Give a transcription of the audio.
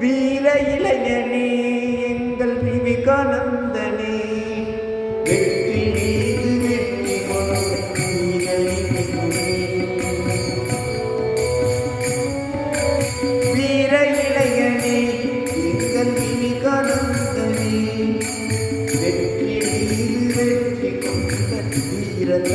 வீர இளைஞனே எங்கள் விவேகானந்தனே Yeah.